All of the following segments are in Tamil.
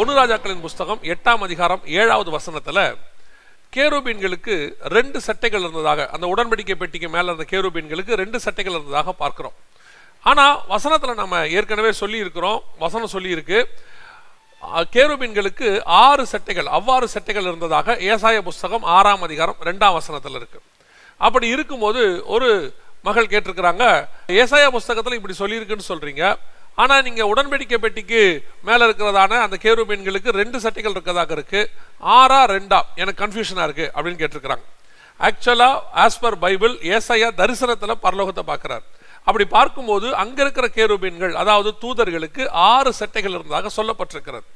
ஒன்று ராஜாக்களின் புஸ்தகம் எட்டாம் அதிகாரம் ஏழாவது வசனத்தில் கேருபீன்களுக்கு ரெண்டு சட்டைகள் இருந்ததாக அந்த உடன்படிக்கை பெட்டிக்கு மேலே இருந்த கேருபீன்களுக்கு ரெண்டு சட்டைகள் இருந்ததாக பார்க்குறோம். ஆனால் வசனத்தில் நம்ம ஏற்கனவே சொல்லியிருக்கிறோம் வசனம் சொல்லியிருக்கு. கேருபீன்களுக்கு ஆறு சட்டைகள் அவ்வாறு சட்டைகள் இருந்ததாக ஏசாய புஸ்தகம் ஆறாம் அதிகாரம் ரெண்டாம் வசனத்தில் இருக்கு. அப்படி இருக்கும்போது ஒரு மகள் கேட்டிருக்கிறாங்க ஏசாய புஸ்தகத்தில் இப்படி சொல்லியிருக்குன்னு சொல்றீங்க. ஆனால் நீங்கள் உடன்படிக்கை பெட்டிக்கு மேலே இருக்கிறதான அந்த கேருபீன்களுக்கு ரெண்டு சட்டைகள் இருக்கிறதாக இருக்கு. ஆறா ரெண்டா? எனக்கு கன்ஃபியூஷனாக இருக்கு அப்படின்னு கேட்டிருக்கிறாங்க. ஆக்சுவலாக ஆஸ் பர் பைபிள் ஏசையா தரிசனத்தில் பரலோகத்தை பார்க்குறார். அப்படி பார்க்கும்போது அங்கே இருக்கிற கேருபீன்கள் அதாவது தூதர்களுக்கு ஆறு சட்டைகள் இருந்ததாக சொல்லப்பட்டிருக்கிறது.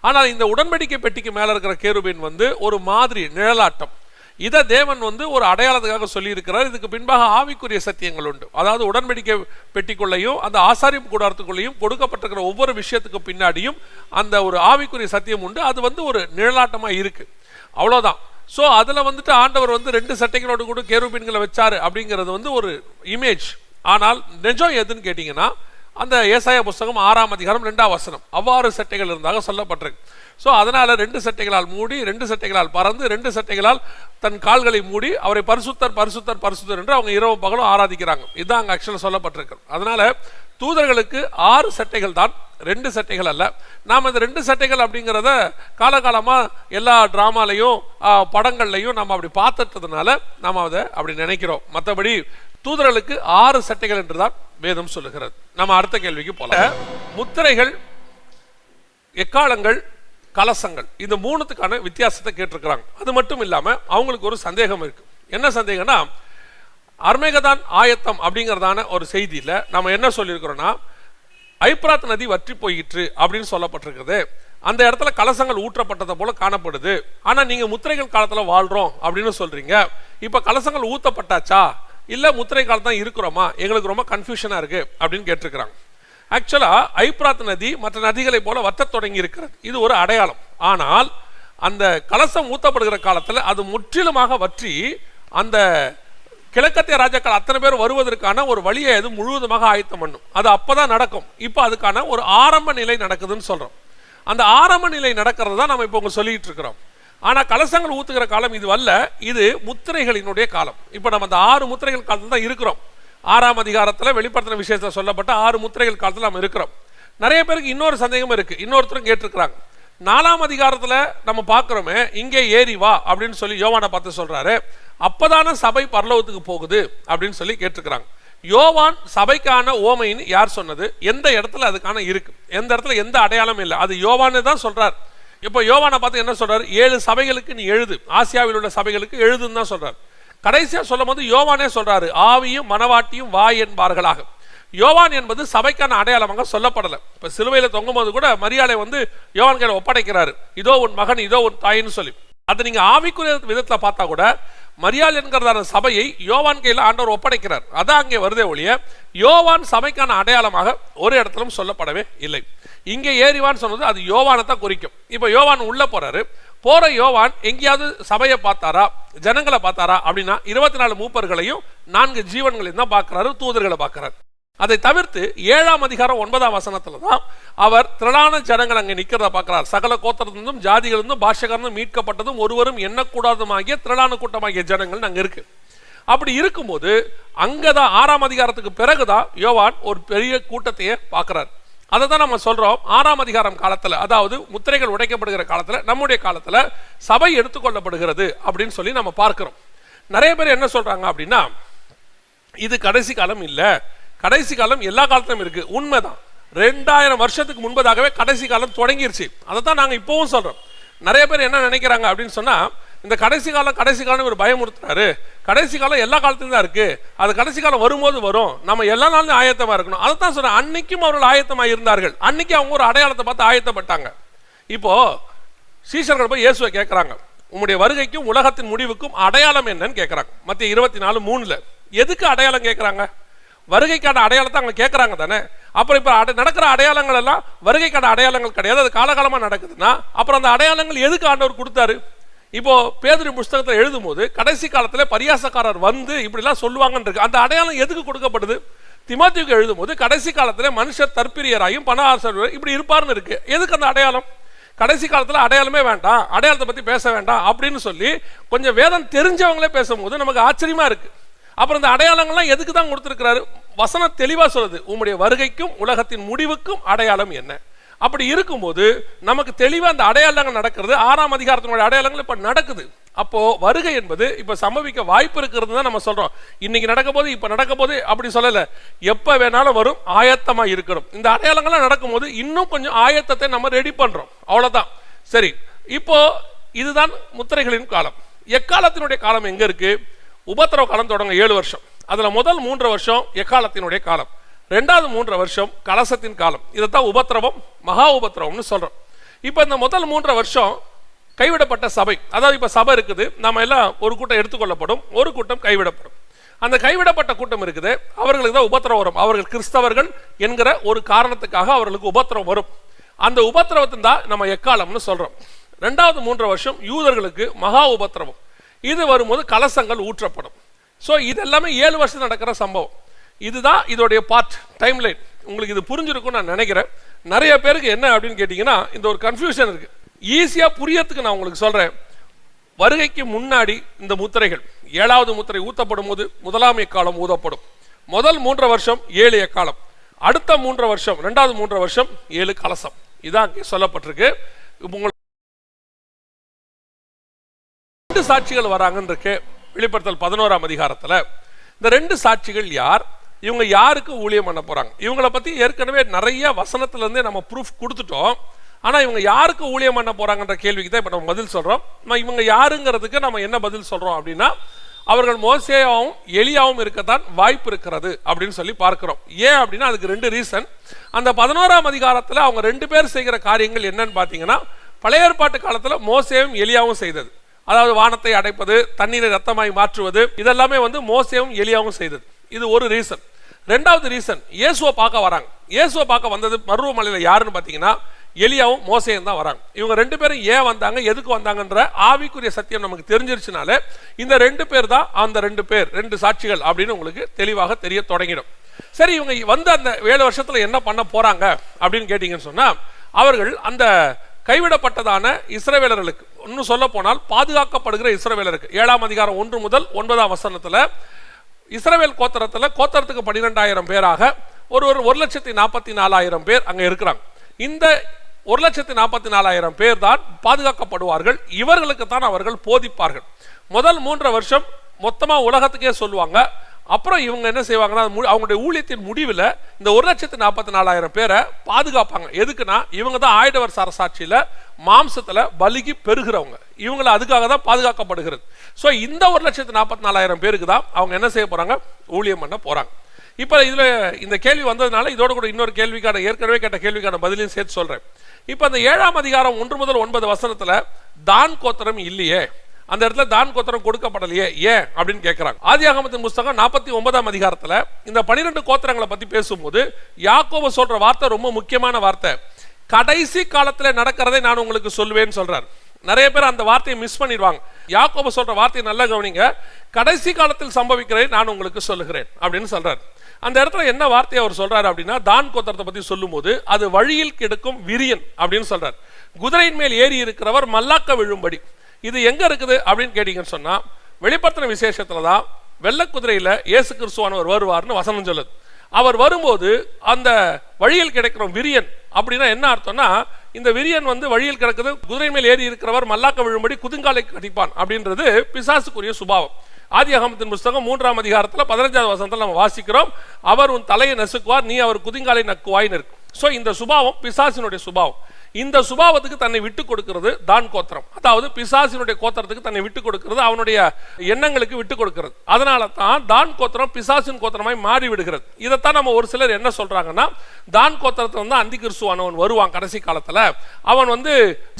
ஆனால் இந்த உடன்படிக்கை பெட்டிக்கு மேலே இருக்கிற கேருபீன் வந்து ஒரு மாதிரி நிழலாட்டம். இதை தேவன் வந்து ஒரு அடையாளத்துக்காக சொல்லியிருக்கிறார். இதுக்கு பின்பாக ஆவிக்குரிய சத்தியங்கள் உண்டு. அதாவது உடன்படிக்கை பெட்டிக்குள்ளேயும் அந்த ஆசாரியம் கூடாரத்துக்குள்ளேயும் கொடுக்கப்பட்டிருக்கிற ஒவ்வொரு விஷயத்துக்கு பின்னாடியும் அந்த ஒரு ஆவிக்குரிய சத்தியம் உண்டு. அது வந்து ஒரு நிழலாட்டமாக இருக்குது அவ்வளோதான் ஸோ அதில் வந்துட்டு ஆண்டவர் வந்து ரெண்டு சட்டைகளோடு கூட கேருபீன்களை வச்சாரு அப்படிங்கிறது வந்து ஒரு இமேஜ் ஆனால் நிஜம் எதுன்னு கேட்டிங்கன்னா அந்த ஏசாய புஸ்தகம் ஆறாம் அதிகாரம் ரெண்டாம் வசனம். அவ்வாறு சட்டைகள் இருந்தாக சொல்லப்பட்டிருக்கு. ஸோ அதனால் ரெண்டு சட்டைகளால் மூடி ரெண்டு சட்டைகளால் பறந்து ரெண்டு சட்டைகளால் தன் கால்களை மூடி அவரை பரிசுத்தர் பரிசுத்தர் பரிசுத்தர் என்று அவங்க இரவு பகலும் ஆராதிக்கிறாங்க. இதுதான் அங்கே ஆக்சுவலாக சொல்லப்பட்டிருக்கு. அதனால் தூதர்களுக்கு ஆறு சட்டைகள் தான் ரெண்டு சட்டைகள் அல்ல. நாம் இந்த ரெண்டு சட்டைகள் அப்படிங்கிறத காலகாலமாக எல்லா ட்ராமாலையும் படங்கள்லையும் நம்ம அப்படி பார்த்துட்டதுனால நாம் அதை அப்படி நினைக்கிறோம். மற்றபடி தூதர்களுக்கு ஆறு சட்டைகள் என்றுதான் வேதம் சொல்லுகிறது. நம்ம அடுத்த கேள்விக்கு போல முத்திரைகள் எக்காலங்கள் கலசங்கள். இந்த மூணுத்துக்கான வித்தியாசத்தை கேட்டிருக்கிறாங்க. அது மட்டும் இல்லாம அவங்களுக்கு ஒரு சந்தேகம் இருக்கு. என்ன சந்தேகம்னா அர்மேகதான் ஆயத்தம் அப்படிங்கிறதான ஒரு செய்தியில நம்ம என்ன சொல்லியிருக்கிறோம்னா ஐப்ராத் நதி வற்றி போயிற்று அப்படின்னு சொல்லப்பட்டிருக்கிறது அந்த இடத்துல கலசங்கள் ஊற்றப்பட்டதை போல காணப்படுது. ஆனா நீங்க முத்திரைகள் காலத்துல வாழ்றோம் அப்படின்னு சொல்றீங்க. இப்ப கலசங்கள் ஊத்தப்பட்டாச்சா? இல்லை முத்திரை காலம் தான் இருக்கிறோமா? எங்களுக்கு ரொம்ப கன்ஃபியூஷனாக இருக்குது அப்படின்னு கேட்டிருக்கிறாங்க. ஆக்சுவலாக ஐப்ராத் நதி மற்ற நதிகளை போல வத்தத் தொடங்கி இருக்கிறது. இது ஒரு அடையாளம். ஆனால் அந்த கலசம் ஊத்தப்படுகிற காலத்தில் அது முற்றிலுமாக வற்றி அந்த கிழக்கத்திய ராஜாக்கள் அத்தனை பேர் வருவதற்கான ஒரு வழியை அது முழுவதுமாக ஆயத்தம் பண்ணும். அது அப்போ தான் நடக்கும். இப்போ அதுக்கான ஒரு ஆரம்ப நிலை நடக்குதுன்னு சொல்கிறோம் அந்த ஆரம்ப நிலை நடக்கிறது தான் நம்ம இப்போ உங்க சொல்லிகிட்டு இருக்கிறோம். ஆனால் கலசங்கள் ஊற்றுகிற காலம் இது அல்ல இது முத்திரைகளினுடைய காலம். இப்போ நம்ம அந்த ஆறு முத்திரைகள் காலத்தில் தான் இருக்கிறோம். ஆறாம் அதிகாரத்தில் வெளிப்படுத்தின விஷயத்தை சொல்லப்பட்ட ஆறு முத்திரைகள் காலத்தில் நம்ம இருக்கிறோம். நிறைய பேருக்கு இன்னொரு சந்தேகம் இருக்குது இன்னொருத்தரும் கேட்டிருக்கிறாங்க. நாலாம் அதிகாரத்தில் நம்ம பார்க்குறோமே இங்கே ஏறி வா அப்படின்னு சொல்லி யோவானை பார்த்து சொல்கிறாரு அப்போதான சபை பரலோகத்துக்கு போகுது அப்படின்னு சொல்லி கேட்டிருக்கிறாங்க. யோவான் சபைக்கான ஓமைன்னு யார் சொன்னது? எந்த இடத்துல அதுக்கான இருக்கு? எந்த இடத்துல எந்த அடையாளமும் இல்லை. அது யோவான்னு தான் சொல்கிறார் இப்போ யோவானை பார்த்து என்ன சொல்றாரு? ஏழு சபைகளுக்கு நீ எழுது. ஆசியாவில் உள்ள சபைகளுக்கு எழுதுன்னு தான் சொல்றாரு. கடைசியா சொல்லும் போது யோவானே சொல்றாரு ஆவியும் மனவாட்டியும் வா என்பார்களாக. யோவான் என்பது சபைக்கான அடையாளமாக சொல்லப்படலை. இப்போ சிலுவையில் தொங்கும் போது கூட மரியாதை வந்து யோவான் கையில் ஒப்படைக்கிறாரு. இதோ உன் மகன் இதோ உன் தாயின்னு சொல்லி. அது நீங்க ஆவிக்குரிய விதத்தில் பார்த்தா கூட மரியாள் என்கிறதான சபையை யோவான் கையில் ஆண்டவர் ஒப்படைக்கிறார். அதான் அங்கே வருதே ஒழிய யோவான் சபைக்கான அடையாளமாக ஒரு இடத்திலும் சொல்லப்படவே இல்லை. இங்கே ஏறிவான் சொன்னது அது யோவானை தான் குறிக்கும். இப்போ யோவான் உள்ளே போறாரு. போற யோவான் எங்கேயாவது சபையை பார்த்தாரா ஜனங்களை பார்த்தாரா அப்படின்னா இருபத்தி நாலு மூப்பர்களையும் நான்கு ஜீவன்களையும் தான் பார்க்குறாரு தூதர்களை பார்க்குறாரு. அதை தவிர்த்து ஏழாம் அதிகாரம் ஒன்பதாம் வசனத்தில் தான் அவர் திரளான ஜனங்கள் அங்கே நிற்கிறத பார்க்கிறார். சகல கோத்திரத்திலிருந்தும் ஜாதிகளிருந்தும் பாஷகர்ந்தும் மீட்கப்பட்டதும் ஒருவரும் எண்ணக்கூடாதுமாகிய திரளான கூட்டமாகிய ஜனங்கள் அங்கே இருக்கு. அப்படி இருக்கும்போது அங்கதான் ஆறாம் அதிகாரத்துக்கு பிறகுதான் யோவான் ஒரு பெரிய கூட்டத்தையே பார்க்கிறார். அதை தான் நம்ம சொல்றோம் ஆறாம் அதிகாரம் காலத்துல அதாவது முத்திரைகள் உடைக்கப்படுகிற காலத்துல நம்முடைய காலத்துல சபை எடுத்துக்கொள்ளப்படுகிறது அப்படின்னு சொல்லி நம்ம பார்க்கிறோம். நிறைய பேர் என்ன சொல்றாங்க அப்படின்னா இது கடைசி காலம் இல்லை. கடைசி காலம் எல்லா காலத்திலும் இருக்கு. உண்மைதான். ரெண்டாயிரம் வருஷத்துக்கு முன்பதாகவே கடைசி காலம் தொடங்கிருச்சு. அதை தான் நாங்கள் இப்போவும் சொல்கிறோம் நிறைய பேர் என்ன நினைக்கிறாங்க அப்படின்னு சொன்னால் இந்த கடைசி காலம் கடைசி காலம் ஒரு பயமுறுத்துறாரு கடைசி காலம் எல்லா காலத்திலும் தான் இருக்குது அது கடைசி காலம் வரும்போது வரும். நம்ம எல்லா நாளும் ஆயத்தமாக இருக்கணும். அதை தான் சொல்கிறேன் அன்னைக்கும் அவர்கள் ஆயத்தமாக இருந்தார்கள். அன்னைக்கு அவங்க ஒரு அடையாளத்தை பார்த்து ஆயத்தப்பட்டாங்க. இப்போது சீசர்கள் போய் இயேசுவை கேட்குறாங்க. உங்களுடைய வருகைக்கும் உலகத்தின் முடிவுக்கும் அடையாளம் என்னன்னு கேட்குறாங்க. மற்ற இருபத்தி நாலு மூணில். எதுக்கு அடையாளம் கேட்குறாங்க? வருகைக்கான அடையாளத்தை அவங்க கேட்குறாங்க தானே? அப்புறம் இப்போ அடை- நடக்கிற அடையாளங்கள் எல்லாம் வருகைக்கான அடையாளங்கள் கிடையாது. அது காலகாலமாக நடக்குதுன்னா அப்புறம் அந்த அடையாளங்கள் எதுக்கு ஆண்டவர் கொடுத்தாரு? இப்போ புஸ்தகத்தில் எழுதும் எழுதும்போது கடைசி காலத்தில் பரியாசக்காரர் வந்து இப்படிலாம் சொல்லுவாங்கன்னு இருக்கு அந்த அடையாளம் எதுக்கு கொடுக்கப்படுது? திமாத்தியுக்கு எழுதும்போது கடைசி காலத்தில் மனுஷர் தற்பிரியராயும் பண ஆசிரியர் இப்படி இருப்பார்னு இருக்கு. எதுக்கு அந்த அடையாளம்? கடைசி காலத்தில் அடையாளமே வேண்டாம் அடையாளத்தை பற்றி பேச வேண்டாம் அப்படின்னு சொல்லி கொஞ்சம் வேதம் தெரிஞ்சவங்களே பேசும்போது நமக்கு ஆச்சரியமா இருக்குது அப்புறம் இந்த அடையாளங்கள்லாம் எதுக்கு தான் கொடுத்துருக்கிறாரு? வசனம் தெளிவாக சொல்லுது. உங்களுடைய வருகைக்கும் உலகத்தின் முடிவுக்கும் அடையாளம் என்ன? அப்படி இருக்கும்போது நமக்கு தெளிவாக அந்த அடையாளங்கள் நடக்கிறது. ஆறாம் அதிகாரத்தினுடைய அடையாளங்கள் இப்போ நடக்குது. அப்போ வருகை என்பது இப்போ சம்பவிக்க வாய்ப்பு இருக்கிறது தான் நம்ம சொல்கிறோம் இன்னைக்கு நடக்க போது இப்போ நடக்க போது அப்படி சொல்லலை. எப்போ வேணாலும் வரும் ஆயத்தமாக இருக்கணும். இந்த அடையாளங்கள்லாம் நடக்கும்போது இன்னும் கொஞ்சம் ஆயத்தத்தை நம்ம ரெடி பண்ணுறோம் அவ்வளோதான் சரி இப்போ இதுதான் முத்திரைகளின் காலம். எக்காலத்தினுடைய காலம் எங்கே இருக்குது உபத்திரவ காலம் தொடங்க ஏழு வருஷம். அதில் முதல் மூன்று வருஷம் எக்காலத்தினுடைய காலம். ரெண்டாவது மூன்று வருஷம் கலசத்தின் காலம். இதைத்தான் உபத்திரவம் மகா உபத்திரவம்னு சொல்கிறோம் இப்போ இந்த முதல் மூன்று வருஷம் கைவிடப்பட்ட சபை. அதாவது இப்போ சபை இருக்குது. நம்ம எல்லாம் ஒரு கூட்டம் எடுத்துக்கொள்ளப்படும். ஒரு கூட்டம் கைவிடப்படும். அந்த கைவிடப்பட்ட கூட்டம் இருக்குது. அவர்களுக்கு தான் உபத்திரவம் வரும். அவர்கள் கிறிஸ்தவர்கள் என்கிற ஒரு காரணத்துக்காக அவர்களுக்கு உபத்திரவம் வரும். அந்த உபத்திரவத்தின் தான் நம்ம எக்காலம்னு சொல்கிறோம் ரெண்டாவது மூன்று வருஷம் யூதர்களுக்கு மகா உபத்திரவம். இது வரும்போது கலசங்கள் ஊற்றப்படும். ஸோ இது எல்லாமே ஏழு வருஷம் நடக்கிற சம்பவம். இதுதான் இதோடைய பார்ட் டைம் லைன் உங்களுக்கு இது புரிஞ்சிருக்கும்னு நான் நினைக்கிறேன். நிறைய பேருக்கு என்ன அப்படின்னு கேட்டிங்கன்னா இந்த ஒரு கன்ஃபியூஷன் இருக்கு. ஈஸியாக புரியறதுக்கு நான் உங்களுக்கு சொல்றேன். வருகைக்கு முன்னாடி இந்த முத்திரைகள் ஏழாவது முத்திரை ஊத்தப்படும் போது முதலாம் எக்காலம் ஊதப்படும். முதல் மூன்று வருஷம் ஏழு எக்காலம். அடுத்த மூன்று வருஷம் ரெண்டாவது மூன்று வருஷம் ஏழு கலசம். இதான் சொல்லப்பட்டிருக்கு. உங்களுக்கு ரெண்டு சாட்சிகள் வராங்கன்னு இருக்கு வெளிப்படுத்தல் பதினோராம் அதிகாரத்துல. இந்த ரெண்டு சாட்சிகள் யார்? இவங்க யாருக்கு ஊழியம் பண்ண போறாங்க? இவங்கள பத்தி ஏற்கனவே நிறைய வசனத்துல இருந்தே நம்ம ப்ரூஃப் கொடுத்துட்டோம். ஆனா இவங்க யாருக்கு ஊழியம் பண்ண போறாங்கன்ற கேள்விக்கு தான் இப்ப நம்ம பதில் சொல்றோம். நம்ம இவங்க யாருங்கிறதுக்கு நம்ம என்ன பதில் சொல்றோம் அப்படின்னா அவர்கள் மோசேயாவும் எளியாவும் இருக்கத்தான் வாய்ப்பு இருக்கிறது அப்படின்னு சொல்லி பார்க்கிறோம். ஏன் அப்படின்னா அதுக்கு ரெண்டு ரீசன் அந்த பதினோராம் அதிகாரத்துல அவங்க ரெண்டு பேர் செய்கிற காரியங்கள் என்னன்னு பாத்தீங்கன்னா பழைய ஏற்பாட்டு காலத்துல மோசேவும் எளியாவும் செய்தது. அதாவது வானத்தை அடைப்பது தண்ணீரை ரத்தமாய் மாற்றுவது இதெல்லாமே வந்து மோசையும் எலியாவும் செய்தது. இது ஒரு ரீசன். ரெண்டாவது ரீசன் இயேசுவை பார்க்க வராங்க. இயேசுவை பார்க்க வந்தது மருவமலையில் யாருன்னு பார்த்தீங்கன்னா எலியாவும் மோசையும் தான் வராங்க. இவங்க ரெண்டு பேரும் ஏன் வந்தாங்க எதுக்கு வந்தாங்கன்ற ஆவிக்குரிய சத்தியம் நமக்கு தெரிஞ்சிருச்சுனால இந்த ரெண்டு பேர் தான் அந்த ரெண்டு பேர் ரெண்டு சாட்சிகள் அப்படின்னு உங்களுக்கு தெளிவாக தெரிய தொடங்கிடும். சரி இவங்க வந்து அந்த ஏழு வருஷத்தில் என்ன பண்ண போகிறாங்க அப்படின்னு கேட்டிங்கன்னு சொன்னால் அவர்கள் அந்த கைவிடப்பட்டதான இஸ்ரவேலர்களுக்கு. இன்னும் சொல்ல போனால் பாதுகாக்கப்படுகிற இஸ்ரவேலருக்கு. ஏழாம் அதிகாரம் ஒன்று முதல் ஒன்பதாம் வசனத்தில் இஸ்ரவேல் கோத்தரத்தில் கோத்தரத்துக்கு பன்னிரெண்டாயிரம் பேராக ஒரு ஒரு ஒரு லட்சத்தி நாற்பத்தி நாலாயிரம் பேர் அங்கே இருக்கிறாங்க. இந்த ஒரு லட்சத்தி நாற்பத்தி நாலாயிரம் பேர் தான் பாதுகாக்கப்படுவார்கள். இவர்களுக்கு தான் அவர்கள் போதிப்பார்கள். முதல் மூன்று வருஷம் மொத்தமாக உலகத்துக்கே சொல்லுவாங்க. அப்புறம் இவங்க என்ன செய்வாங்கன்னா அது மு- அவங்களுடைய ஊழியத்தின் முடிவில் இந்த ஒரு லட்சத்து நாற்பத்தி நாலாயிரம் பேரை பாதுகாப்பாங்க. எதுக்குன்னா இவங்க தான் ஆயுடவர் சரசாட்சியில் மாம்சத்தில் பலிக்கு பெறுகிறவங்க. இவங்களை அதுக்காக தான் பாதுகாக்கப்படுகிறது. ஸோ இந்த ஒரு லட்சத்து நாற்பத்தி நாலாயிரம் பேருக்கு தான் அவங்க என்ன செய்ய போகிறாங்க ஊழியம் பண்ண போகிறாங்க இப்போ இதில் இந்த கேள்வி வந்ததுனால இதோட கூட இன்னொரு கேள்விக்கான ஏற்கனவே கேட்ட கேள்விக்கான பதிலையும் சேர்த்து சொல்கிறேன் இப்போ அந்த ஏழாம் அதிகாரம் ஒன்று முதல் ஒன்பது வசனத்தில் தான் கோத்திரம் இல்லையே. அந்த இடத்துல தான் கோத்திரம் கொடுக்கப்படலையே ஏன்? அப்படின்னு கேட்கிறாங்க ஆதியாகமத்தின் புஸ்தகம் நாற்பத்தி ஒன்பதாம் அதிகாரத்தில் இந்த பனிரெண்டு கோத்திரங்களை பத்தி பேசும்போது யாக்கோபு சொல்ற வார்த்தை ரொம்ப முக்கியமான வார்த்தை. கடைசி காலத்தில் நடக்கிறதை நான் உங்களுக்கு சொல்லுவேன்னு சொல்றார். நிறைய பேர் அந்த வார்த்தையை மிஸ் பண்ணிடுவாங்க. யாக்கோப சொல்ற வார்த்தையை நல்லா கவனிங்க. கடைசி காலத்தில் சம்பவிக்கிறதை நான் உங்களுக்கு சொல்லுகிறேன் அப்படின்னு சொல்றாரு. அந்த இடத்துல என்ன வார்த்தையை அவர் சொல்றாரு அப்படின்னா தான் கோத்திரத்தை பத்தி சொல்லும்போது அது வழியில் கிடக்கும் விரியன் அப்படின்னு சொல்றார். குதிரையின் மேல் ஏறி இருக்கிறவர் மல்லாக்க விழும்படி. இது எங்க இருக்குது அப்படின்னு கேட்டீங்கன்னு சொன்னா வெளிப்படுத்தின விசேஷத்துல தான் வெள்ளக்குதிரையில இயேசு கிறிஸ்துவானவர் வருவார்னு வசனம் சொல்லுது. அவர் வரும்போது அந்த வழியில் கிடைக்கிற விரியன் அப்படின்னா என்ன அர்த்தம்னா இந்த விரியன் வந்து வழியில் கிடக்குது குதிரை மேல் ஏறி இருக்கிறவர் மல்லாக்க விழும்படி குதுங்காலை கடிப்பான் அப்படின்றது பிசாசுக்குரிய சுபாவம். ஆதி அகமத்தின் புஸ்தகம் மூன்றாம் அதிகாரத்தில் பதினஞ்சாவது வசனத்தில் நம்ம வாசிக்கிறோம். அவர் உன் தலையை நசுக்குவார் நீ அவர் குதிங்காலை நக்குவாயின்னு இருக்கு. ஸோ இந்த சுபாவம் பிசாசினுடைய சுபாவம். இந்த சுபாவத்துக்கு தன்னை விட்டு கொடுக்கிறது தான் கோத்திரம். அதாவது பிசாசினுடைய கோத்திரத்துக்கு தன்னை விட்டு கொடுக்கிறது அவனுடைய எண்ணங்களுக்கு விட்டு கொடுக்கிறது. அதனால தான் தான் கோத்திரம் பிசாசின் கோத்திரமாய் மாறி விடுகிறது இதைத்தான் நம்ம ஒரு சிலர் என்ன சொல்றாங்கன்னா தான் கோத்திரத்துல வந்து அந்தி கிறிஸ்துவானவன் வருவான் கடைசி காலத்துல. அவன் வந்து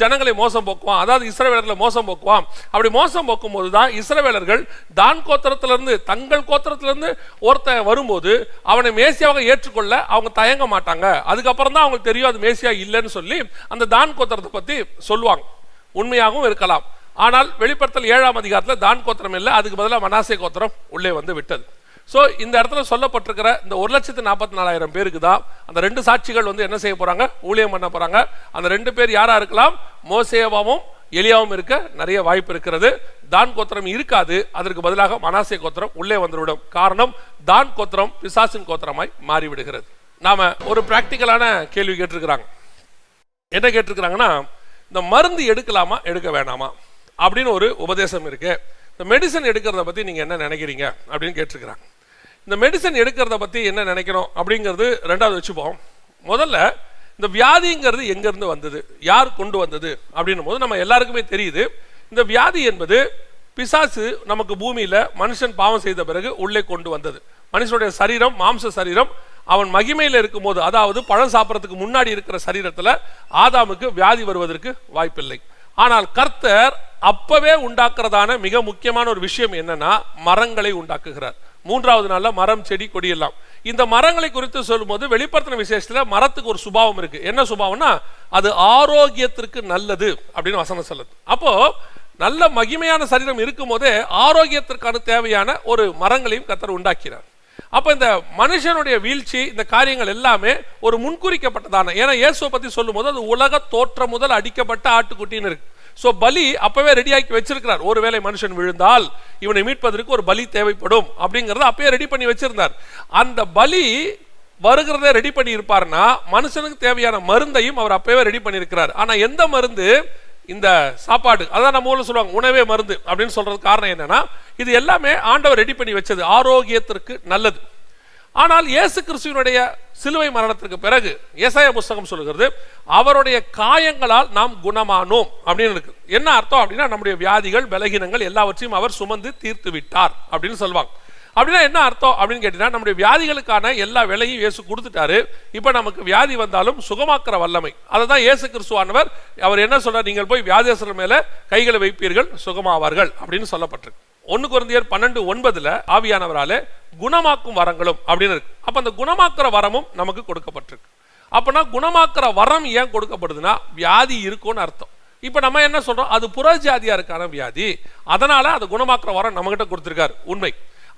ஜனங்களை மோசம் போக்குவான் அதாவது இஸ்ரவேலர்களை மோசம் போக்குவான். அப்படி மோசம் போக்கும் போது தான் இஸ்ரவேலர்கள் தான் கோத்திரத்திலிருந்து தங்கள் கோத்திரத்திலிருந்து ஒருத்தன் வரும்போது அவனை மேசியாவாக ஏற்றுக்கொள்ள அவங்க தயங்க மாட்டாங்க. அதுக்கப்புறம் தான் அவங்களுக்கு தெரியும் அது மேசியா இல்லைன்னு சொல்லி அந்த தான் கோத்திரத்தை பற்றி சொல்லுவாங்க. உண்மையாகவும் இருக்கலாம். ஆனால் வெளிப்படுத்தல் ஏழாம் அதிகாரத்தில் தான் கோத்திரம் இல்லை அதுக்கு பதிலாக மனாசே கோத்திரம் உள்ளே வந்து விட்டது. ஸோ இந்த இடத்துல சொல்லப்பட்டிருக்கிற இந்த ஒரு லட்சத்து நாற்பத்தி நாலாயிரம் பேருக்கு தான் அந்த ரெண்டு சாட்சிகள் வந்து என்ன செய்ய போகிறாங்க ஊழியம் பண்ண போகிறாங்க அந்த ரெண்டு பேர் யாராக இருக்கலாம்? மோசேவாவும் எளியாவும் இருக்க நிறைய வாய்ப்பு இருக்கிறது. தான் கோத்திரம் இருக்காது. அதற்கு பதிலாக மனாசே கோத்திரம் உள்ளே வந்துவிடும். காரணம் தான் கோத்திரம் பிசாசின் கோத்திரமாய் மாறிவிடுகிறது. நாம் ஒரு ப்ராக்டிக்கலான கேள்வி கேட்டிருக்கிறாங்க. என்ன கேட்டிருக்கிறாங்கன்னா இந்த மருந்து எடுக்கலாமா எடுக்க வேணாமா அப்படின்னு ஒரு உபதேசம் இருக்கு. இந்த மெடிசன் எடுக்கிறத பத்தி நீங்க என்ன நினைக்கிறீங்க? அப்படின்னு கேட்டிருக்கிறாங்க. இந்த மெடிசன் எடுக்கிறத பத்தி என்ன நினைக்கிறோம் அப்படிங்கிறது ரெண்டாவது வச்சுப்போம். முதல்ல இந்த வியாதிங்கிறது எங்கேருந்து வந்தது? யார் கொண்டு வந்தது? அப்படின்னும் போது நம்ம எல்லாருக்குமே தெரியுது. இந்த வியாதி என்பது பிசாசு நமக்கு பூமியில் மனுஷன் பாவம் செய்த பிறகு உள்ளே கொண்டு வந்தது. மனுஷனுடைய சரீரம் மாம்ச சரீரம் அவன் மகிமையில் இருக்கும்போது அதாவது பழம் சாப்பிட்றதுக்கு முன்னாடி இருக்கிற சரீரத்தில் ஆதாமுக்கு வியாதி வருவதற்கு வாய்ப்பில்லை. ஆனால் கர்த்தர் அப்பவே உண்டாக்குறதான மிக முக்கியமான ஒரு விஷயம் என்னன்னா மரங்களை உண்டாக்குகிறார். மூன்றாவது நாளில் மரம் செடி கொடி எல்லாம். இந்த மரங்களை குறித்து சொல்லும்போது வெளிப்படுத்தின விசேஷத்தில் மரத்துக்கு ஒரு சுபாவம் இருக்கு. என்ன சுபாவம்னா அது ஆரோக்கியத்திற்கு நல்லது அப்படின்னு வசனம் சொல்லுது. அப்போ நல்ல மகிமையான சரீரம் இருக்கும் போதே ஆரோக்கியத்திற்கான தேவையான ஒரு மரங்களையும் கத்தர் உண்டாக்கிறார். அப்போ இந்த மனுஷனுடைய வீழ்ச்சி இந்த காரியங்கள் எல்லாமே ஒரு முன்குறிக்கப்பட்டதான. ஏன்னா இயேசுவை பத்தி சொல்லும்போது அது உலக தோற்றம் முதல் அடிக்கப்பட்ட ஆட்டுக்குட்டின்னு இருக்கு. ஸோ பலி அப்பவே ரெடியாக்கி வச்சிருக்கிறார். ஒருவேளை மனுஷன் விழுந்தால் இவனை மீட்பதற்கு ஒரு பலி தேவைப்படும் அப்படிங்கறத அப்பயே ரெடி பண்ணி வச்சிருந்தார். அந்த பலி வருகிறத ரெடி பண்ணி இருப்பார்னா மனுஷனுக்கு தேவையான மருந்தையும் அவர் அப்பவே ரெடி பண்ணியிருக்கிறார். ஆனா எந்த மருந்து? இந்த சாப்பாடு அதான் நம்ம ஊரில் சொல்லுவாங்க உணவே மருந்து அப்படின்னு சொல்றது காரணம் என்னன்னா இது எல்லாமே ஆண்டவர் ரெடி பண்ணி வச்சது ஆரோக்கியத்திற்கு நல்லது. ஆனால் இயேசு கிறிஸ்துவனுடைய சிலுவை மரணத்திற்கு பிறகு ஏசாய புஸ்தகம் சொல்கிறது அவருடைய காயங்களால் நாம் குணமானோம் அப்படின்னு இருக்கு. என்ன அர்த்தம் அப்படின்னா நம்முடைய வியாதிகள் பலகீனங்கள் எல்லாவற்றையும் அவர் சுமந்து தீர்த்து விட்டார் அப்படின்னு சொல்லுவாங்க. அப்படின்னா என்ன அர்த்தம் அப்படின்னு கேட்டீங்கன்னா நம்முடைய வியாதிகளுக்கான எல்லா விலையும் இயேசு கொடுத்துட்டாரு. இப்போ நமக்கு வியாதி வந்தாலும் சுகமாக்குற வல்லமை. அதை தான் இயேசு கிறிஸ்துவானவர் அவர் என்ன சொல்றார்? நீங்கள் போய் வியாதியஸ்தர் மேலே கைகளை வைப்பீர்கள் சுகமாவார்கள் அப்படின்னு சொல்லப்பட்டிருக்கு. ஒன்னு குழந்தையர் பன்னெண்டு ஒன்பதுல ஆவியானவராலே குணமாக்கும் வரங்களும் அப்படின்னு இருக்கு. அப்போ அந்த குணமாக்குற வரமும் நமக்கு கொடுக்கப்பட்டிருக்கு. அப்போனா குணமாக்குற வரம் ஏன் கொடுக்கப்படுதுன்னா வியாதி இருக்கும்னு அர்த்தம். இப்போ நம்ம என்ன சொல்றோம்? அது புறஜாதியாருக்கான வியாதி. அதனால அது குணமாக்குற வரம் நம்மகிட்ட கொடுத்துருக்காரு. உண்மை.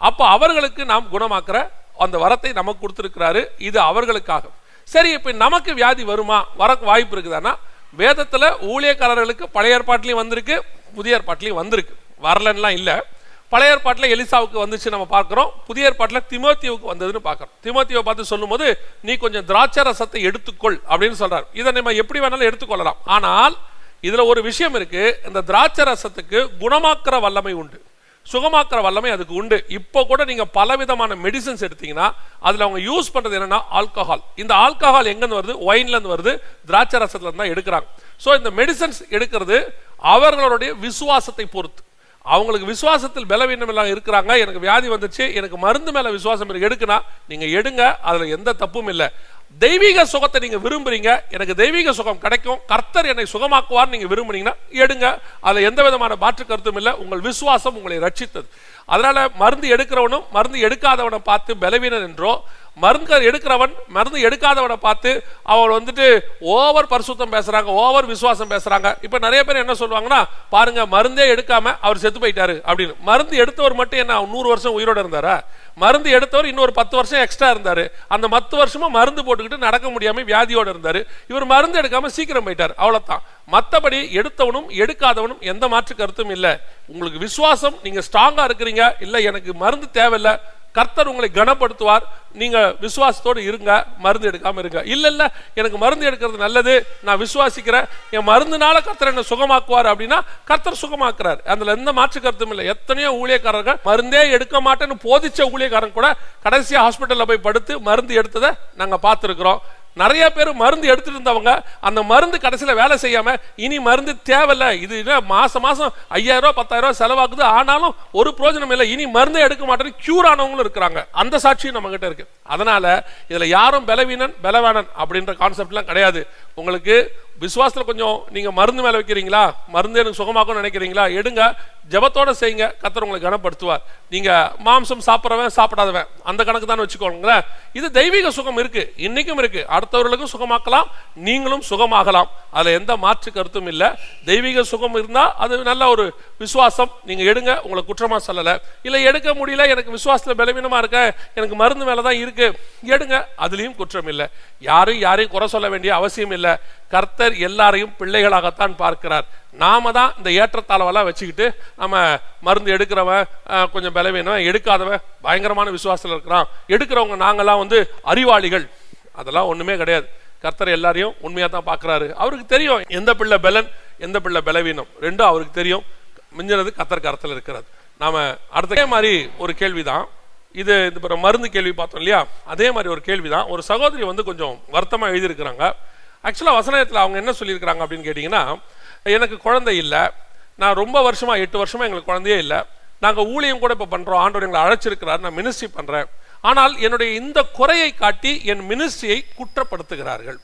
அப்போ அவர்களுக்கு நாம் குணமாக்குற அந்த வரத்தை நமக்கு கொடுத்துருக்கிறாரு. இது அவர்களுக்காக. சரி இப்போ நமக்கு வியாதி வருமா? வர வாய்ப்பு இருக்குதானா? வேதத்தில் ஊழியக்காரர்களுக்கு பழைய ஏற்பாட்டிலையும் வந்திருக்கு புதிய ஏற்பாட்டிலையும் வந்திருக்கு. வரலன்னுலாம் இல்லை. பழைய ஏற்பாட்டில் எலிசாவுக்கு வந்துச்சு நம்ம பார்க்குறோம். புதிய ஏற்பாட்டில் திமோத்தியவுக்கு வந்ததுன்னு பார்க்குறோம். திமோத்தியவை பார்த்து சொல்லும்போது நீ கொஞ்சம் திராட்சை ரசத்தை எடுத்துக்கொள் அப்படின்னு சொல்கிறார் இதை நம்ம எப்படி வேணாலும் எடுத்துக்கொள்ளலாம். ஆனால் இதில் ஒரு விஷயம் இருக்குது இந்த திராட்சை ரசத்துக்கு குணமாக்குற வல்லமை உண்டு. சுகமாக்குற வல்லமை அதுக்கு உண்டு. இப்போ கூட நீங்க பலவிதமான மெடிசன்ஸ் எடுத்தீங்கன்னா அதுல அவங்க யூஸ் பண்றது என்னன்னா ஆல்கஹால் இந்த ஆல்கஹால் எங்கிருந்து வருது? ஒயின்ல இருந்து வருது. திராட்சை ரசத்துல இருந்து தான் எடுக்கிறாங்க. ஸோ இந்த மெடிசன்ஸ் எடுக்கிறது அவர்களுடைய விசுவாசத்தை பொறுத்து. அவங்களுக்கு விசுவாசத்தில் பலவீனம் எல்லாம் இருக்கிறாங்க. எனக்கு வியாதி வந்துச்சு. எனக்கு மருந்து மேல விசுவாசம் இருக்கு. எடுக்குனா நீங்க எடுங்க. அதுல எந்த தப்பும் இல்லை. தெய்வீக சுகத்தை நீங்க விரும்புறீங்க எனக்கு தெய்வீக சுகம் கிடைக்கும் கர்த்தர் என்னை சுகமாக்குவார் நீங்க விரும்புனீங்கன்னா எடுங்க. அதுல எந்த விதமான மாற்று கருத்தும் இல்லை. உங்கள் விசுவாசம் உங்களை ரட்சித்தது. அதனால மருந்து எடுக்கிறவனும் மருந்து எடுக்காதவனை பார்த்து பலவீனன் என்றோ மருந்து எடுக்கிறவன் மருந்து எடுக்காதவனை பார்த்து அவன் வந்துட்டு ஓவர் பரிசுத்தம் பேசுறாங்க ஓவர் விசுவாசம் பேசுறாங்க. இப்ப நிறைய பேர் என்ன சொல்லுவாங்கன்னா பாருங்க மருந்தே எடுக்காம அவர் செத்து போயிட்டாரு அப்படின்னு. மருந்து எடுத்தவர் மட்டும் என்ன நூறு வருஷம் உயிரோட இருந்தாரா? மருந்து எடுத்தவர் இன்னொரு பத்து வருஷம் எக்ஸ்ட்ரா இருந்தாரு. அந்த பத்து வருஷமும் மருந்து போட்டுக்கிட்டு நடக்க முடியாம வியாதியோட இருந்தாரு. இவர் மருந்து எடுக்காம சீக்கிரம் போயிட்டார். அவ்வளவுதான். மற்றபடி எடுத்தவனும் எடுக்காதவனும் எந்த மாற்று கருத்தும் இல்லை. உங்களுக்கு விசுவாசம் நீங்க ஸ்ட்ராங்கா இருக்கிறீங்க. இல்ல எனக்கு மருந்து தேவையில்லை. கர்த்தர் உங்களை கனப்படுத்துவார். நீங்க விசுவாசத்தோடு இருங்க மருந்து எடுக்காம இருங்க. இல்ல இல்ல எனக்கு மருந்து எடுக்கிறது நல்லது நான் விசுவாசிக்கிறேன். என் மருந்துனால கர்த்தர் என்ன சுகமாக்குவார் அப்படின்னா கர்த்தர் சுகமாக்குறார். அதுல எந்த மாற்று கருத்தும் இல்லை. எத்தனையோ ஊழியக்காரர்கள் மருந்தே எடுக்க மாட்டேன்னு போதிச்ச ஊழியக்காரன் கூட கடைசியா ஹாஸ்பிட்டல்ல போய் படுத்து மருந்து எடுத்ததை நாங்க பார்த்துருக்கிறோம். நிறைய பேர் மருந்து எடுத்துட்டு இருந்தவங்க அந்த மருந்து கடைசியில் வேலை செய்யாமல் இனி மருந்து தேவையில்ல. இது மாதம் மாதம் ஐயாயிரம் பத்தாயிரம் செலவாகுது. ஆனாலும் ஒரு பிரயோஜனம் இல்லை. இனி மருந்தே எடுக்க மாட்டேன்னு க்யூர் ஆனவங்களும் இருக்கிறாங்க. அந்த சாட்சியும் நம்மகிட்ட இருக்குது அதனால் இதில் யாரும் பலவீனன் பலவானன் அப்படின்ற கான்செப்ட்லாம் கிடையாது. உங்களுக்கு விசுவாசத்தில் கொஞ்சம் நீங்கள் மருந்து மேலே வைக்கிறீங்களா? மருந்து எனக்கு சுகமாக்கும்னு நினைக்கிறீங்களா? எடுங்க ஜெபத்தோட செய்யுங்க. கத்தர் உங்களை கனப்படுத்துவார். நீங்கள் மாம்சம் சாப்பிட்றவன் சாப்பிடாதவன். அந்த கணக்கு தான் வச்சுக்கோங்களேன். இது தெய்வீக சுகம் இருக்குது இன்றைக்கும் இருக்கு. அடுத்தவர்களுக்கும் சுகமாக்கலாம் நீங்களும் சுகமாகலாம். அதில் எந்த மாற்று கருத்தும் இல்லை. தெய்வீக சுகம் இருந்தால் அது நல்ல ஒரு விசுவாசம். நீங்கள் எடுங்க உங்களை குற்றமாக சொல்லலை. இல்லை எடுக்க முடியல எனக்கு விசுவாசத்தில் பலவீனமாக இருக்க எனக்கு மருந்து மேலே தான் இருக்குது எடுங்க அதுலேயும் குற்றம் இல்லை. யாரும் யாரையும் குறை சொல்ல வேண்டிய அவசியம் இல்லை. கர்த்தர் எல்லாரையும் பிள்ளைகளாகத்தான் பார்க்கிறார். நாம தான் இந்த ஏற்றத்தாழ்வெல்லாம் வச்சுக்கிட்டு நம்ம மருந்து எடுக்கிறவன் கொஞ்சம் பலவீனவன் எடுக்காதவன் பயங்கரமான விசுவாசத்தில் இருக்கிறான். எடுக்கிறவங்க நாங்கள்லாம் வந்து அறிவாளிகள். அதெல்லாம் ஒன்றுமே கிடையாது. கர்த்தர் எல்லாரையும் உண்மையாக தான் பார்க்கறாரு. அவருக்கு தெரியும் எந்த பிள்ளை பலன் எந்த பிள்ளை பலவீனம். ரெண்டும் அவருக்கு தெரியும். மிஞ்சினது கர்த்தர் கரத்தில் இருக்கிறது. நாம் அடுத்த அதே மாதிரி ஒரு கேள்விதான். இது இந்த மருந்து கேள்வி பார்த்தோம் இல்லையா? அதே மாதிரி ஒரு கேள்விதான். ஒரு சகோதரி வந்து கொஞ்சம் வருத்தமாக எழுதியிருக்கிறாங்க. ஆக்சுவலாக வசனத்தில் அவங்க என்ன சொல்லியிருக்கிறாங்க அப்படின்னு கேட்டிங்கன்னா எனக்கு குழந்தை இல்லை. நான் ரொம்ப வருஷமாக எட்டு வருஷமாக எங்களுக்கு குழந்தையே இல்லை. நாங்கள் ஊழியம் கூட இப்போ பண்ணுறோம் ஆண்டோர் எங்களை அழைச்சிருக்கிறார். நான் மினிஸ்ட்ரி பண்ணுறேன் ஆனால் என்னுடைய இந்த குறையை காட்டி என் மினிஸ்ட்ரியை குற்றப்படுத்துகிறார்கள்.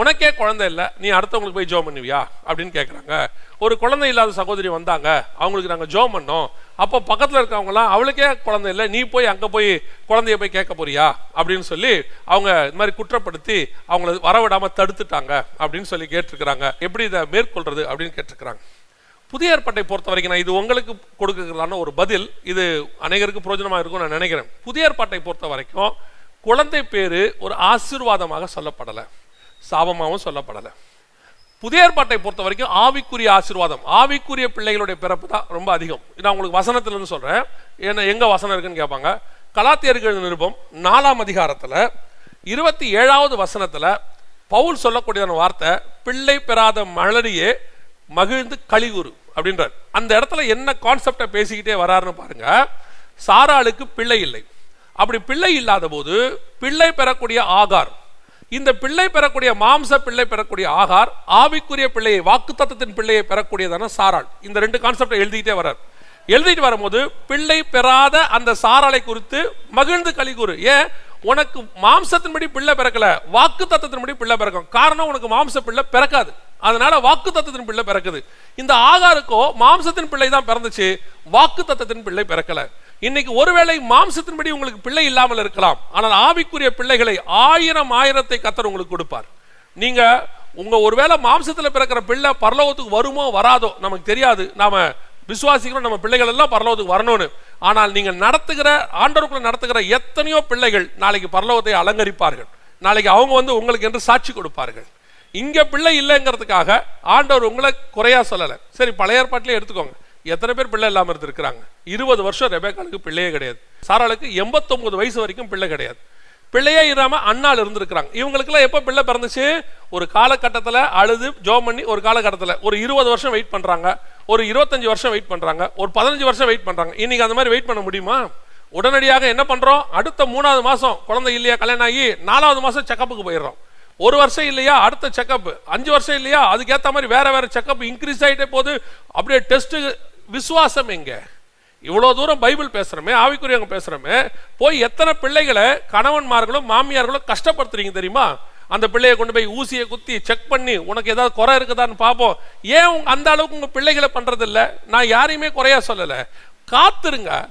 உனக்கே குழந்தை இல்லை நீ அடுத்தவங்களுக்கு போய் ஜோம் பண்ணுவியா? அப்படின்னு கேட்குறாங்க ஒரு குழந்தை இல்லாத சகோதரி வந்தாங்க. அவங்களுக்கு நாங்கள் ஜோம் பண்ணோம். அப்போ பக்கத்தில் இருக்கவங்களாம் அவளுக்கே குழந்தை இல்லை நீ போய் அங்கே போய் குழந்தைய போய் கேட்க போறியா? அப்படின்னு சொல்லி அவங்க இந்த மாதிரி குற்றப்படுத்தி அவங்கள வரவிடாமல் தடுத்துட்டாங்க அப்படின்னு சொல்லி கேட்டிருக்கிறாங்க. எப்படி இதை மேற்கொள்றது அப்படின்னு கேட்டிருக்கிறாங்க. புதிய ஏற்பாட்டை பொறுத்த வரைக்கும் நான் இது உங்களுக்கு கொடுக்கறதான ஒரு பதில். இது அநேகருக்கு பிரயோஜனமா இருக்கும் நான் நினைக்கிறேன். புதிய ஏற்பாட்டை பொறுத்த வரைக்கும் குழந்தை பேரு ஒரு ஆசீர்வாதமாக சொல்லப்படலை. சாபமாகவும் சொல்லப்படலை. புதிய ஏற்பாட்டை பொறுத்த வரைக்கும் ஆவிக்குரிய ஆசீர்வாதம் ஆவிக்குரிய பிள்ளைகளுடைய பிறப்பு தான் ரொம்ப அதிகம். நான் உங்களுக்கு வசனத்திலிருந்து சொல்கிறேன் என்ன எங்கே வசனம் இருக்குன்னு கேட்பாங்க. கலாத்தியர்கள் நிருபம் நாலாம் அதிகாரத்தில் இருபத்தி ஏழாவது வசனத்தில் பவுல் சொல்லக்கூடியதான வார்த்தை பிள்ளை பெறாத மலரியே மகிழ்ந்து கழிவுறு அப்படின்றார். அந்த இடத்துல என்ன கான்செப்டை பேசிக்கிட்டே வராருன்னு பாருங்க. சாராளுக்கு பிள்ளை இல்லை. அப்படி பிள்ளை இல்லாத போது பிள்ளை பெறக்கூடிய ஆகார் இந்த பிள்ளை பெறக்கூடிய மாம்ச பிள்ளை பெறக்கூடிய ஆகார் ஆவிக்குரிய பிள்ளையை வாக்குத்தத்தின் பிள்ளையை பெறக்கூடியதான சாராள். இந்த ரெண்டு கான்செப்டை எழுதிக்கிட்டே வர்றார். எழுதிட்டு வரும்போது பிள்ளை பெறாத அந்த சாராளை குறித்து மகிழ்ந்து கலிகூறு ஏன்? உனக்கு மாம்சத்தின்படி பிள்ளை பிறக்கல வாக்கு தத்தத்தின்படி பிள்ளை பிறக்கும். காரணம் உனக்கு மாம்ச பிள்ளை பிறக்காது. அதனால வாக்கு தத்தத்தின் பிள்ளை பிறக்குது. இந்த ஆகாருக்கோ மாம்சத்தின் பிள்ளை தான் பிறந்துச்சு வாக்கு தத்தத்தின் பிள்ளை பிறக்கல. இன்னைக்கு ஒருவேளை மாம்சத்தின்படி உங்களுக்கு பிள்ளை இல்லாமல் இருக்கலாம். ஆனால் ஆவிக்குரிய பிள்ளைகளை ஆயிரம் ஆயிரத்தை கத்தர் உங்களுக்கு கொடுப்பார். நீங்க உங்க ஒருவேளை மாம்சத்தில் பிறக்கிற பிள்ளை பரலோகத்துக்கு வருமோ வராதோ நமக்கு தெரியாது. நாம விசுவாசிக்கிறோம் நம்ம பிள்ளைகள் எல்லாம் பரலோகத்துக்கு வரணும்னு. ஆனால் நீங்கள் நடத்துகிற ஆண்டவருக்குள்ள நடத்துகிற எத்தனையோ பிள்ளைகள் நாளைக்கு பரலோகத்தை அலங்கரிப்பார்கள். நாளைக்கு அவங்க வந்து உங்களுக்கு என்று சாட்சி கொடுப்பார்கள். இங்கே பிள்ளை இல்லைங்கிறதுக்காக ஆண்டவர் உங்களை குறையா சொல்லலை. சரி பழைய ஏற்பாட்டிலே எடுத்துக்கோங்க. எத்தனை பேர் பிள்ளை இல்லாமல் இருந்திருக்கிறாங்க? இருபது வருஷம் ரெபேக்காளுக்கு பிள்ளையே கிடையாது. சாராளுக்கு எண்பத்தொம்பது வயசு வரைக்கும் பிள்ளை கிடையாது. பிள்ளையே இல்லாமல் அண்ணாள் இருந்திருக்கிறாங்க. இவங்களுக்குலாம் எப்போ பிள்ளை பிறந்துச்சு? ஒரு காலகட்டத்தில் அழுது ஜோம் பண்ணி ஒரு காலகட்டத்தில். ஒரு இருபது வருஷம் வெயிட் பண்ணுறாங்க ஒரு இருபத்தஞ்சு வருஷம் வெயிட் பண்ணுறாங்க ஒரு பதினஞ்சு வருஷம் வெயிட் பண்ணுறாங்க இன்னைக்கு அந்த மாதிரி வெயிட் பண்ண முடியுமா? உடனடியாக என்ன பண்ணுறோம் அடுத்த மூணாவது மாதம் குழந்தை இல்லையா கல்யாணம் ஆகி நாலாவது மாதம் செக்கப்புக்கு போயிடுறோம். ஒரு வருஷம் இல்லையா அடுத்த செக்கப் அஞ்சு வருஷம் இல்லையா அதுக்கேற்ற மாதிரி வேற வேற செக்கப் இன்க்ரீஸ் ஆகிட்டே போகுது. அப்படியே டெஸ்ட்டு விசுவாசம் எங்க? இவ்வளோ தூரம் பைபிள் பேசுகிறோமே ஆவிக்குரியவங்க பேசுகிறோமே போய் எத்தனை பிள்ளைகளை கணவன்மார்களும் மாமியார்களும் கஷ்டப்படுத்துறீங்க தெரியுமா? அந்த பிள்ளையை கொண்டு போய் ஊசியை குத்தி செக் பண்ணி உனக்கு ஏதாவது குறை இருக்குதான்னு பார்ப்போம். ஏன் உங்க அந்த அளவுக்கு உங்கள் பிள்ளைகளை பண்ணுறதில்ல நான் யாரையுமே குறையா சொல்லலை. காத்துருங்க.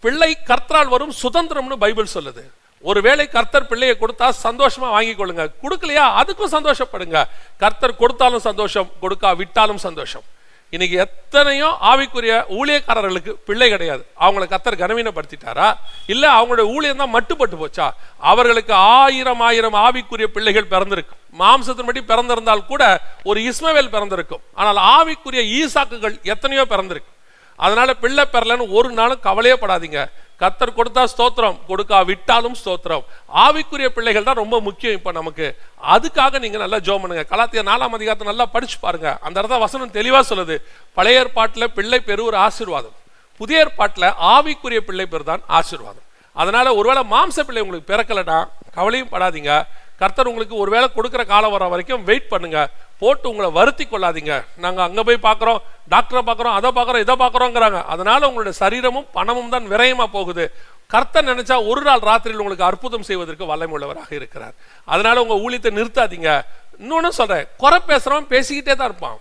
பிள்ளை கர்த்தரால் வரும் சுதந்திரம்னு பைபிள் சொல்லுது. ஒருவேளை கர்த்தர் பிள்ளையை கொடுத்தா சந்தோஷமா வாங்கி கொள்ளுங்க. கொடுக்கலையா? அதுக்கும் சந்தோஷப்படுங்க. கர்த்தர் கொடுத்தாலும் சந்தோஷம் கொடுக்கா விட்டாலும் சந்தோஷம். இன்னைக்கு எத்தனையோ ஆவிக்குரிய ஊழியக்காரர்களுக்கு பிள்ளை கிடையாது. அவங்களை கத்தர் கனவீனப்படுத்திட்டாரா? இல்ல அவங்களுடைய ஊழியம் தான் மட்டுப்பட்டு போச்சா? அவர்களுக்கு ஆயிரம் ஆயிரம் ஆவிக்குரிய பிள்ளைகள் பிறந்திருக்கு. மாம்சத்தின்படி பிறந்திருந்தால் கூட ஒரு இஸ்மவேல் பிறந்திருக்கும். ஆனால் ஆவிக்குரிய ஈசாக்குகள் எத்தனையோ பிறந்திருக்கு. அதனால பிள்ளை பெறலன்னு ஒரு நாளும் கவலையே படாதீங்க. கத்தர் கொடுத்தா ஸ்தோத்திரம் கொடுக்கா விட்டாலும் ஸ்தோத்திரம். ஆவிக்குரிய பிள்ளைகள் தான் ரொம்ப முக்கியம் இப்போ நமக்கு. அதுக்காக நீங்கள் நல்லா ஜோம் பண்ணுங்க. கலாத்திய நாலாம் அதிகாரத்தை நல்லா படிச்சு பாருங்க. அந்த இடத்த வசனம் தெளிவாக சொல்லுது. பழைய ஏற்பாட்டில் பிள்ளை பெரு ஒரு ஆசீர்வாதம். புதிய ஏற்பாட்டில் ஆவிக்குரிய பிள்ளை பேர் தான் ஆசீர்வாதம். அதனால ஒருவேளை மாம்ச பிள்ளை உங்களுக்கு பிறக்கலனா கவலையும் படாதீங்க. கர்த்தர் உங்களுக்கு ஒருவேளை கொடுக்குற காலம் வர வரைக்கும் வெயிட் பண்ணுங்க. போட்டு உங்களை வருத்தி கொள்ளாதீங்க. நாங்கள் அங்கே போய் பார்க்குறோம் டாக்டரை பார்க்குறோம் அதை பார்க்குறோம் இதை பார்க்குறோங்கிறாங்க. அதனால உங்களுடைய சரீரமும் பணமும் தான் விரயமாக போகுது. கர்த்தர் நினைச்சா ஒரு நாள் ராத்திரியில் உங்களுக்கு அற்புதம் செய்வதற்கு வல்லமை உள்ளவராக இருக்கிறார். அதனால உங்கள் ஊழியத்தை நிறுத்தாதீங்க. இன்னொன்று சொல்கிறேன் குறை பேசுறவன் பேசிக்கிட்டே தான் இருப்பான்.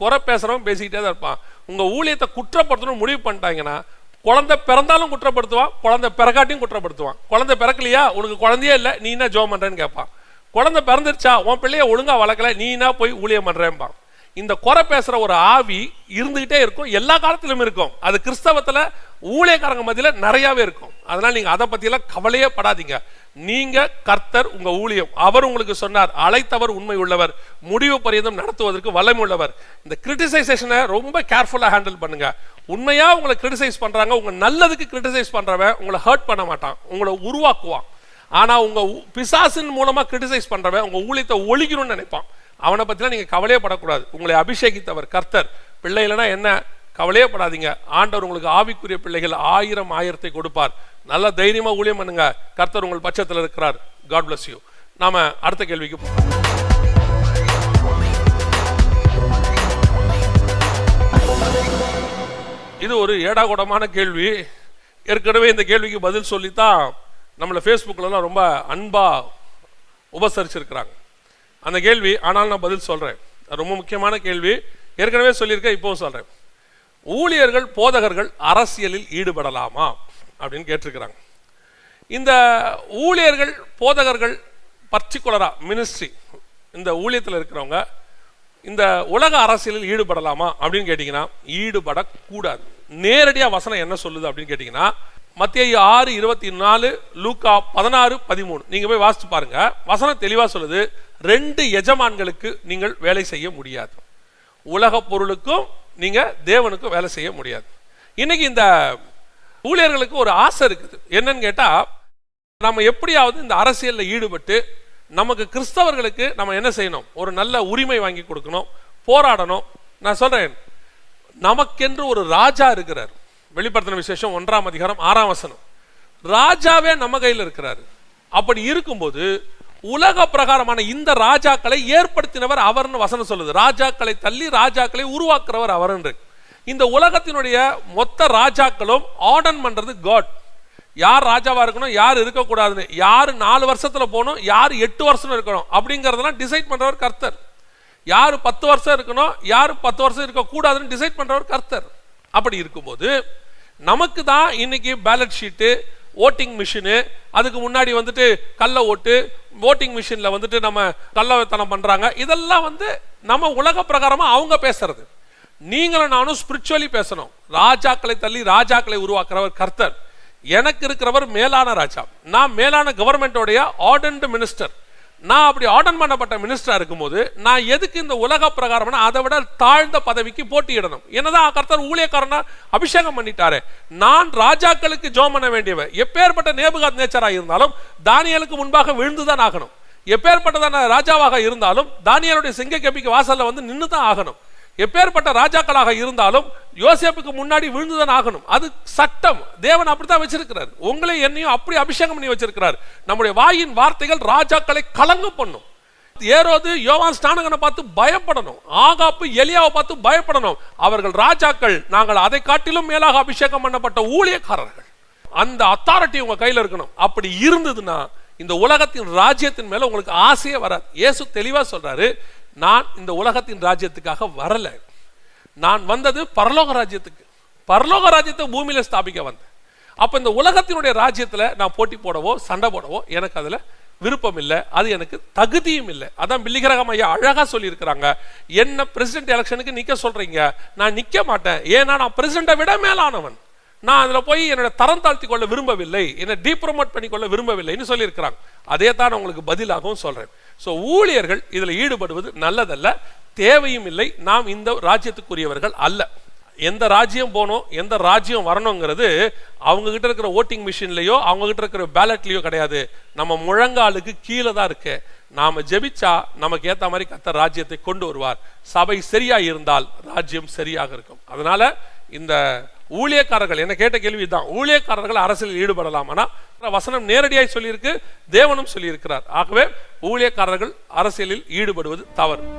குறை பேசுகிறவன் பேசிக்கிட்டே தான் இருப்பான். உங்கள் ஊழியத்தை குற்றப்படுத்தணும் முடிவு பண்ணிட்டாங்கன்னா குழந்தை பிறந்தாலும் குற்றப்படுத்துவான் குழந்தை பிறக்காட்டியும் குற்றப்படுத்துவான். குழந்தை பிறக்கலையா? உனக்கு குழந்தையே இல்லை நீ என்ன ஜோம் பண்ணுறேன்னு கேட்பான். குழந்தை பிறந்துருச்சா உன் பிள்ளைய ஒழுங்கா வளர்க்கல நீனா போய் ஊழியம் பண்றேன்பா. இந்த குறை பேசுற ஒரு ஆவி இருந்துகிட்டே இருக்கும் எல்லா காலத்திலும் இருக்கும். அது கிறிஸ்தவத்துல ஊழியக்காரங்க மத்தியில நிறையவே இருக்கும். அதனால நீங்க அதை பத்தியெல்லாம் கவலையே படாதீங்க. நீங்க கர்த்தர் உங்க ஊழியம். அவர் உங்களுக்கு சொன்னார் அழைத்தவர் உண்மை உள்ளவர் முடிவு பரியந்தம் நடத்துவதற்கு வல்லமை உள்ளவர். இந்த கிரிட்டிசைசேஷனை ரொம்ப கேர்ஃபுல்லா ஹேண்டில் பண்ணுங்க. உண்மையா உங்களை கிரிட்டிசைஸ் பண்றாங்க உங்க நல்லதுக்கு கிரிட்டிசைஸ் பண்றவன் உங்களை ஹர்ட் பண்ண மாட்டான் உங்களை உருவாக்குவான். ஆனால் உங்கள் பிசாசின் மூலமாக கிரிட்டிசைஸ் பண்ணுறவன் உங்கள் ஊழியத்தை ஒழிக்கணும்னு நினைப்பான். அவனை பற்றிலாம் நீங்கள் கவலையே படக்கூடாது. உங்களை அபிஷேகித்தவர் கர்த்தர். பிள்ளை இல்லைன்னா என்ன? கவலையே படாதீங்க. ஆண்டவர் உங்களுக்கு ஆவிக்குரிய பிள்ளைகள் ஆயிரம் ஆயிரத்தை கொடுப்பார். நல்ல தைரியமாக ஊழியம் பண்ணுங்க. கர்த்தர் உங்கள் பட்சத்தில் இருக்கிறார். காட் பிளஸ் யூ நாம் அடுத்த கேள்விக்கு போவோம். இது ஒரு ஏடாகூடமான கேள்வி. ஏற்கனவே இந்த கேள்விக்கு பதில் சொல்லித்தான் நம்மளை ஃபேஸ்புக்கிலலாம் ரொம்ப அன்பாக உபசரிச்சிருக்கிறாங்க. அந்த கேள்வி ஆனால் நான் பதில் சொல்கிறேன் ரொம்ப முக்கியமான கேள்வி. ஏற்கனவே சொல்லியிருக்கேன் இப்போவும் சொல்கிறேன் ஊழியர்கள் போதகர்கள் அரசியலில் ஈடுபடலாமா? அப்படின்னு கேட்டிருக்கிறாங்க. இந்த ஊழியர்கள் போதகர்கள் பர்டிகுலராக மினிஸ்ட்ரி இந்த ஊழியத்தில் இருக்கிறவங்க இந்த உலக அரசியலில் ஈடுபடலாமா? அப்படின்னு கேட்டிங்கன்னா ஈடுபடக்கூடாது. நேரடியாக வசனம் என்ன சொல்லுது அப்படின்னு கேட்டிங்கன்னா மத்திய ஆறு இருபத்தி நாலு லூக்கா பதினாறு பதிமூணு. நீங்கள் போய் வாசித்து பாருங்க. வசனம் தெளிவாக சொல்லுது. ரெண்டு எஜமான்களுக்கு நீங்கள் வேலை செய்ய முடியாது. உலக பொருளுக்கும் நீங்கள் தேவனுக்கும் வேலை செய்ய முடியாது. இன்னைக்கு இந்த ஊழியர்களுக்கு ஒரு ஆசை இருக்குது. என்னன்னு கேட்டால் நம்ம எப்படியாவது இந்த அரசியலில் ஈடுபட்டு நமக்கு கிறிஸ்தவர்களுக்கு நம்ம என்ன செய்யணும்? ஒரு நல்ல உரிமை வாங்கி கொடுக்கணும் போராடணும். நான் சொல்கிறேன் நமக்கென்று ஒரு ராஜா இருக்கிறார். வெளிப்படுத்தின விசேஷம் ஒன்றாம் அதிகாரம் ஆறாம் வசனம். ராஜாவே நம்ம கையில் இருக்கிறாரு. அப்படி இருக்கும்போது உலக பிரகாரமான இந்த ராஜாக்களை ஏற்படுத்தினவர் அவர்னு வசனம் சொல்லுது. ராஜாக்களை தள்ளி ராஜாக்களை உருவாக்குறவர் அவர்ன்று இந்த உலகத்தினுடைய மொத்த ராஜாக்களும் ஆர்டன் பண்றது காட் யார் ராஜாவா இருக்கணும் யார் இருக்கக்கூடாதுன்னு. யார் நாலு வருஷத்துல போகணும் யார் எட்டு வருஷம் இருக்கணும் அப்படிங்கறதெல்லாம் டிசைட் பண்றவர் கர்த்தர். யார் பத்து வருஷம் இருக்கணும் யார் பத்து வருஷம் இருக்கக்கூடாதுன்னு டிசைட் பண்றவர் கர்த்தர். அப்படி இருக்கும்போது நமக்கு தான் இன்னைக்கு பேலட் ஷீட்டு ஓட்டிங் மிஷினு அதுக்கு முன்னாடி வந்துட்டு கள்ள ஓட்டு ஓட்டிங் மிஷினில் வந்துட்டு நம்ம கள்ளத்தனம் பண்ணுறாங்க இதெல்லாம் வந்து நம்ம உலக பிரகாரமாக அவங்க பேசுறது. நீங்களும் நானும் ஸ்பிரிச்சுவலி பேசணும். ராஜாக்களை தள்ளி ராஜாக்களை உருவாக்குறவர் கர்த்தர். எனக்கு இருக்கிறவர் மேலான ராஜா. நான் மேலான கவர்மெண்டோடைய ஆர்டன்டு மினிஸ்டர் நான் அப்படி ஆர்டன் பண்ணப்பட்ட மினிஸ்டராக இருக்கும்போது நான் எதுக்கு இந்த உலக பிரகாரம்னா அதை விட தாழ்ந்த பதவிக்கு போட்டியிடணும். என்னதான் கர்த்தர் ஊழியக்காரனா அபிஷேகம் பண்ணிட்டாரு. நான் ராஜாக்களுக்கு ஜோம் பண்ண வேண்டியவன். எப்பேற்பட்ட நேபுகாத் நேச்சராக இருந்தாலும் தானியலுக்கு முன்பாக விழுந்துதான் ஆகணும். எப்பேற்பட்டதான ராஜாவாக இருந்தாலும் தானியலுடைய சிங்க கபிக்கு வாசலில் வந்து நின்று தான் ஆகணும். எப்பேற்பட்ட ராஜாக்களாக இருந்தாலும் யோசேப்புக்கு முன்னாடி விழுந்துதான் ஆகணும். அது சட்டம். தேவன் அப்படித்தான் வச்சிருக்கிறார். உங்களை என்னையும் அப்படி அபிஷேகம் பண்ணி வச்சிருக்கிறார். நம்முடைய வாயின் வார்த்தைகள் ராஜாக்களை கலங்க பண்ணும். ஏரோது யோவான் ஸ்நானகனை பார்த்து பயப்படணும். ஆகாப்பு எலியாவை பார்த்து பயப்படணும். அவர்கள் ராஜாக்கள் நாங்கள் அதை காட்டிலும் மேலாக அபிஷேகம் பண்ணப்பட்ட ஊழியக்காரர்கள். அந்த அத்தாரிட்டி உங்க கையில இருக்கணும். அப்படி இருந்ததுன்னா இந்த உலகத்தின் ராஜ்யத்தின் மேல உங்களுக்கு ஆசையே வராது. இயேசு தெளிவா சொல்றாரு நான் இந்த உலகத்தின் ராஜ்யத்துக்காக வரல. நான் வந்தது பரலோக ராஜ்யத்துக்கு. பரலோக ராஜ்யத்தை பூமியில ஸ்தாபிக்க வந்தேன். அப்போ இந்த உலகத்தினுடைய ராஜ்யத்தில் நான் போட்டி போடவோ சண்டை போடவோ எனக்கு அதில் விருப்பம் இல்லை. அது எனக்கு தகுதியும் இல்லை. அதான் பில்லிகிரகம் ஐயா அழகாக சொல்லியிருக்கிறாங்க. என்ன பிரசிடென்ட் எலெக்ஷனுக்கு நிற்க சொல்கிறீங்க நான் நிற்க மாட்டேன். ஏன்னா நான் பிரசிடெண்ட்டை விட மேலானவன். நான் அதில் போய் என்னோட தரம் தாழ்த்தி கொள்ள விரும்பவில்லை. என்னை டீப்ரமோட் பண்ணி கொள்ள விரும்பவில்லைன்னு சொல்லியிருக்கிறாங்க. அதே தான் நான் உங்களுக்கு பதிலாகவும் சொல்கிறேன் ஸோ ஊழியர்கள் இதில் ஈடுபடுவது நல்லதல்ல. தேவையும் இல்லை. நாம் இந்த ராஜ்யத்துக்குரியவர்கள் அல்ல. எந்த ராஜ்யம் போகணும் எந்த ராஜ்யம் வரணுங்கிறது அவங்கக்கிட்ட இருக்கிற ஓட்டிங் மிஷின்லேயோ அவங்க கிட்ட இருக்கிற பேலட்லேயோ கிடையாது. நம்ம முழங்காலுக்கு கீழே தான் இருக்கு. நாம் ஜெபிச்சா நமக்கு ஏற்ற மாதிரி கத்த ராஜ்யத்தை கொண்டு வருவார். சபை சரியாக இருந்தால் ராஜ்யம் சரியாக இருக்கும். அதனால் இந்த ஊழியக்காரர்கள் என்ன கேட்ட கேள்வி தான் ஊழியக்காரர்கள் அரசியலில் ஆனால் வசனம் நேரடியாய் சொல்லியிருக்கு தேவனும் சொல்லியிருக்கிறார். ஆகவே ஊழியக்காரர்கள் அரசியலில் ஈடுபடுவது தவறு.